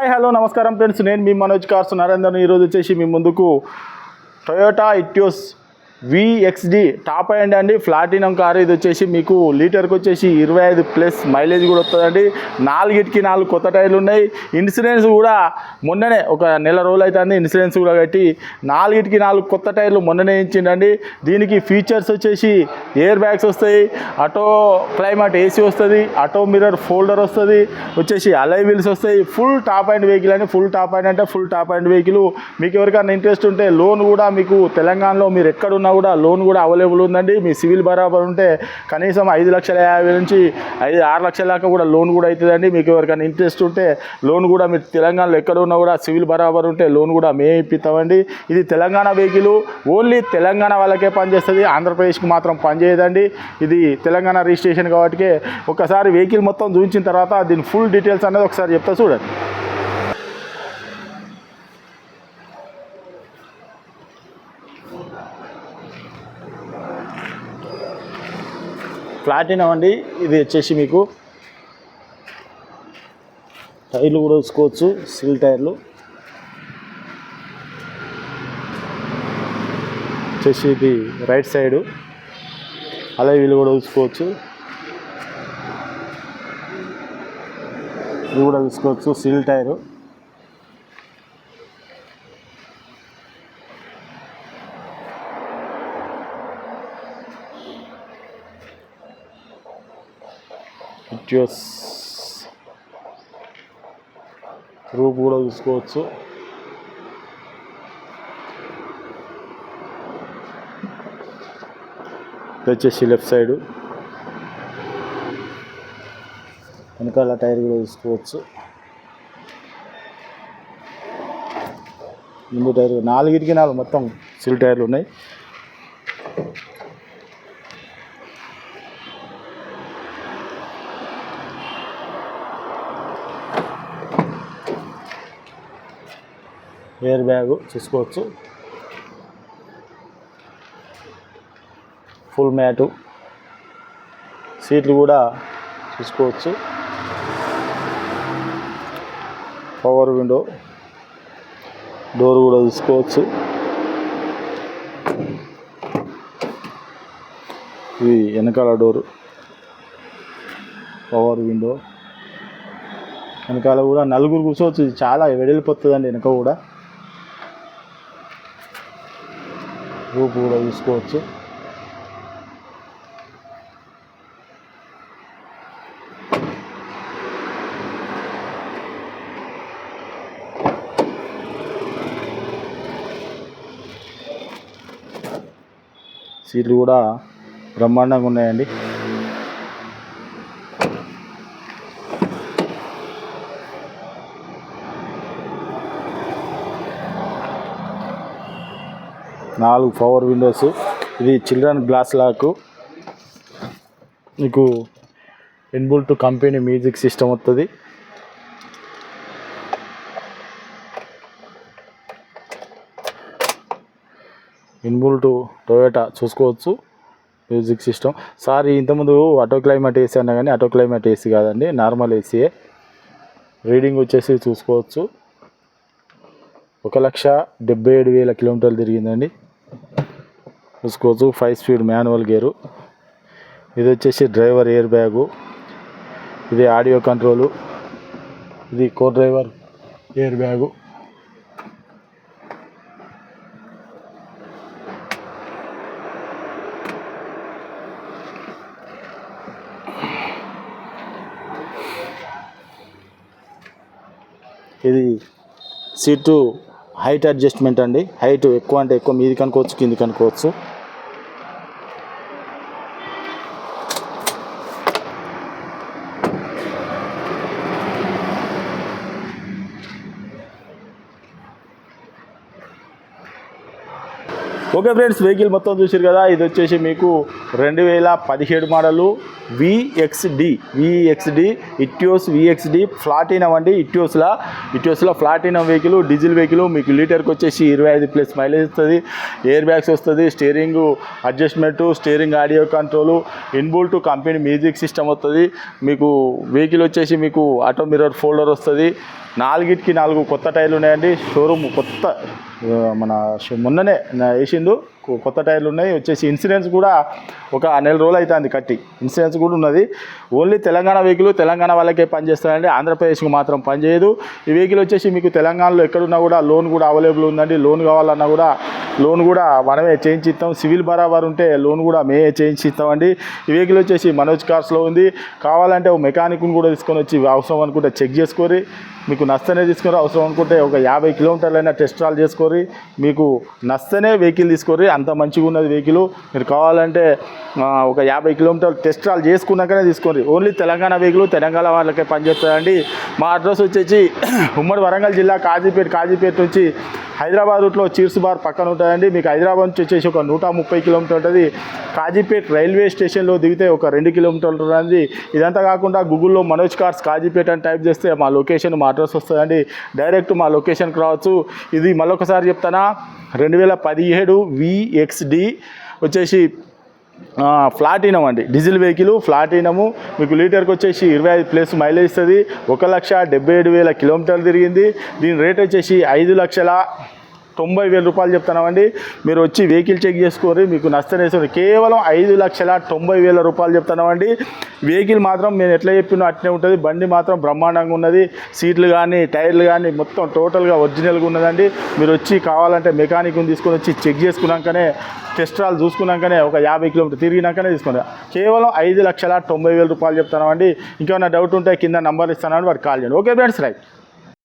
Hi hello నమస్కారం friends. నేను మీ Manoj cars. Narender ఈరోజు వచ్చేసి మీ ముందుకు టొయోటా ఇట్యూస్ విఎక్స్డి టాప్ అయ్యండి అండి. ప్లాటినం కార్ ఇది వచ్చేసి మీకు లీటర్కి వచ్చేసి ఇరవై ఐదు ప్లస్ మైలేజ్ కూడా వస్తుందండి. నాలుగిటికి నాలుగు కొత్త టైర్లు ఉన్నాయి. ఇన్సూరెన్స్ కూడా మొన్ననే ఒక నెల రోజులు అవుతుంది ఇన్సూరెన్స్ కూడా కట్టి నాలుగిటికి నాలుగు కొత్త టైర్లు మొన్ననే ఇచ్చిండండి. దీనికి ఫీచర్స్ వచ్చేసి ఎయిర్ బ్యాగ్స్ వస్తాయి ఆటో క్లైమేట్ ఏసీ వస్తుంది ఆటో మిర్రర్ ఫోల్డర్ వస్తుంది వచ్చేసి అలై వీల్స్ వస్తాయి. ఫుల్ టాప్ అండ్ వెహికల్ అని ఫుల్ టాప్ అండ్ అంటే ఫుల్ టాప్ అండ్ వెహికల్ మీకు ఎవరికైనా ఇంట్రెస్ట్ ఉంటే లోన్ కూడా మీకు తెలంగాణలో మీరు ఎక్కడున్నా కూడా లోన్ కూడా అవైలబుల్ ఉందండి. మీ సివిల్ బరాబర్ ఉంటే కనీసం ఐదు లక్షల యాభై నుంచి ఐదు ఆరు లక్షల దాకా కూడా లోన్ కూడా అవుతుందండి మీకు ఎవరికైనా ఇంట్రెస్ట్ ఉంటే లోన్ కూడా మీరు తెలంగాణలో ఎక్కడ ఉన్నా కూడా సివిల్ బరాబర్ ఉంటే లోన్ కూడా మేము ఇప్పిస్తామండి. ఇది తెలంగాణ వెహికల్ ఓన్లీ తెలంగాణ వాళ్ళకే పనిచేస్తుంది. ఆంధ్రప్రదేశ్కి మాత్రం పనిచేయదండి. ఇది తెలంగాణ రిజిస్ట్రేషన్ కాబట్టి ఒకసారి వెహికల్ మొత్తం చూపించిన తర్వాత దీని ఫుల్ డీటెయిల్స్ అనేది ఒకసారి చెప్తా చూడండి. ప్లాటినం అండి ఇది వచ్చేసి మీకు. టైర్లు కూడా చూసుకోవచ్చు సిల్ టైర్లు వచ్చేసి ఇది రైట్ సైడు అలా వీళ్ళు కూడా చూసుకోవచ్చు. ఇది కూడా చూసుకోవచ్చు సిల్ టైరు ఇట్యోస్ రూప్ కూడా చూసుకోవచ్చు. వచ్చేసి లెఫ్ట్ సైడు. వెనకాల టైర్ కూడా చూసుకోవచ్చు. ముందు టైర్ నాలుగిటికి నాలుగు మొత్తం సిల్ టైర్లు ఉన్నాయి. ఎయిర్ బ్యాగు చూసుకోవచ్చు. Full mat. సీట్లు కూడా చూసుకోవచ్చు. Power window. డోర్ కూడా చూసుకోవచ్చు. ఇది వెనకాల డోరు. Power window. వెనకాల కూడా నలుగురు కూర్చోవచ్చు. ఇది చాలా వెడలిపోతుందండి వెనక కూడా. రూపు కూడా చూసుకోవచ్చు సీట్లు కూడా బ్రహ్మాండంగా ఉన్నాయండి. నాలుగు పవర్ విండోస్. ఇది చిల్డ్రన్ గ్లాస్ లాక్. మీకు ఇన్బుల్ట్ కంపెనీ మ్యూజిక్ సిస్టమ్ వస్తుంది ఇన్బుల్ట్ టొయోటా చూసుకోవచ్చు. Music system. సార్ ఇంతకుముందు ఆటో క్లైమేట్ ఏసీ అన్నా కానీ ఆటో క్లైమేట్ ఏసీ కాదండి. నార్మల్ ఏసీయే రీడింగ్ వచ్చేసి చూసుకోవచ్చు. ఒక లక్ష డెబ్బై ఏడు వేల కిలోమీటర్లు తిరిగిందండి. చూసుకోవచ్చు. ఫైవ్ స్పీడ్ మాన్యువల్ గేరు ఇది వచ్చేసి డ్రైవర్ ఎయిర్ బ్యాగు ఇది ఆడియో కంట్రోలు ఇది కో డ్రైవర్ ఎయిర్ బ్యాగు ఇది సీటు హైట్ అడ్జస్ట్మెంట్ అండి. హైట్ ఎక్కువ అంటే ఎక్కువ మీది కనుకోవచ్చు కింది కనుకోవచ్చు. ఓకే ఫ్రెండ్స్ వెహికల్ మొత్తం చూసారు కదా ఇది వచ్చేసి మీకు రెండు వేల పదిహేడు model విఎక్స్డి విఎక్స్డి Etios V X D platinum అండి ఇట్యోస్లా ఇట్యోస్లో ఫ్లాటినం వెహికల్ డీజిల్ వెహికల్ మీకు లీటర్కి వచ్చేసి ఇరవై ఐదు ప్లస్ మైలేజ్ వస్తుంది. ఎయిర్ బ్యాగ్స్ వస్తుంది steering adjustment steering audio control inbuilt company music system వస్తుంది. మీకు వెహికల్ వచ్చేసి మీకు ఆటో మిర్రర్ ఫోల్డర్ వస్తుంది. నాలుగిటికి నాలుగు కొత్త టైర్లు ఉన్నాయండి. షోరూమ్ కొత్త మన షో- మొన్ననే నా- వేసిండు కొ- కొత్త టైర్లు ఉన్నాయి. వచ్చేసి ఇన్సూరెన్స్ కూడా ఒక నెల రోజులు అవుతుంది కట్టి. ఇన్సూరెన్స్ కూడా ఉన్నది. ఓన్లీ తెలంగాణ వెహికల్ తెలంగాణ వాళ్ళకే పనిచేస్తాయండి ఆంధ్రప్రదేశ్కి మాత్రం పనిచేయదు ఈ వెహికల్ వచ్చేసి మీకు తెలంగాణలో ఎక్కడున్నా కూడా లోన్ కూడా అవైలబుల్ ఉందండి. లోన్ కావాలన్నా కూడా లోన్ కూడా మనమే చేయించి ఇస్తాం. సివిల్ బరాబర్ ఉంటే లోన్ కూడా మేమే చేయించి ఇస్తామండి. ఈ వెహికల్ వచ్చేసి మనోజ్ కార్స్లో ఉంది. కావాలంటే ఒక మెకానిక్ని కూడా తీసుకొని వచ్చి అవసరం అనుకుంటే చెక్ చేసుకోరి మీకు నస్తనే తీసుకొని అవసరం అనుకుంటే ఒక యాభై కిలోమీటర్లైనా టెస్ట్ రాల్ చేసుకోరి మీకు నస్తనే వెహికల్ తీసుకోరి అంత మంచిగా ఉన్నది వెహికల్. మీరు కావాలంటే ఒక యాభై కిలోమీటర్లు టెస్ట్ ట్రాల్ చేసుకున్నాకనే తీసుకోండి. ఓన్లీ తెలంగాణ వెహికల్ తెలంగాణ వాళ్ళకే పనిచేస్తుందండి. మా అడ్రస్ వచ్చేసి ఉమ్మడి వరంగల్ జిల్లా కాజీపేట కాజీపేట నుంచి హైదరాబాద్ రూట్లో చీర్స్ బార్ పక్కన ఉంటుందండి. మీకు హైదరాబాద్ నుంచి వచ్చేసి ఒక నూట ముప్పై కిలోమీటర్ ఉంటుంది. కాజీపేట్ రైల్వే స్టేషన్లో దిగితే ఒక రెండు కిలోమీటర్లు ఉంటుంది. ఇదంతా కాకుండా గూగుల్లో మనోజ్ కార్స్ కాజీపేట అని టైప్ చేస్తే మా లొకేషన్ మా అడ్రస్ వస్తుందండి. డైరెక్ట్ మా లొకేషన్కి రావచ్చు. ఇది మళ్ళొకసారి చెప్తానా? రెండు వేల పదిహేడు విఎక్స్డి వచ్చేసి ఫ్లాటినం అండి. డీజిల్ వెహికల్ ఫ్లాటినము మీకు లీటర్కి వచ్చేసి ఇరవై ఐదు ప్లస్ మైలేజ్ ఇస్తుంది. ఒక లక్ష డెబ్బై ఏడు వేల కిలోమీటర్లు తిరిగింది. దీని రేట్ వచ్చేసి ఐదు లక్షల తొంభై వేల రూపాయలు చెప్తున్నామండి. మీరు వచ్చి వెహికల్ చెక్ చేసుకోరు మీకు నష్టం కేవలం ఐదు లక్షల తొంభై వేల రూపాయలు చెప్తున్నామండి. వెహికల్ మాత్రం నేను ఎట్లా చెప్పినో అట్నే ఉంటుంది. బండి మాత్రం బ్రహ్మాండంగా ఉన్నది. సీట్లు కానీ టైర్లు కానీ మొత్తం టోటల్గా ఒరిజినల్గా ఉన్నదండి. మీరు వచ్చి కావాలంటే మెకానిక్ని తీసుకొని వచ్చి చెక్ చేసుకున్నాకనే టెస్ట్ రాలు చూసుకున్నాకనే ఒక యాభై కిలోమీటర్ తిరిగినాకనే తీసుకున్నా కేవలం ఐదు లక్షల తొంభై వేల రూపాయలు చెప్తున్నామండి. ఇంకేమైనా డౌట్ ఉంటే కింద నంబర్ ఇస్తానని వారికి కాల్ చేయండి. Okay friends right.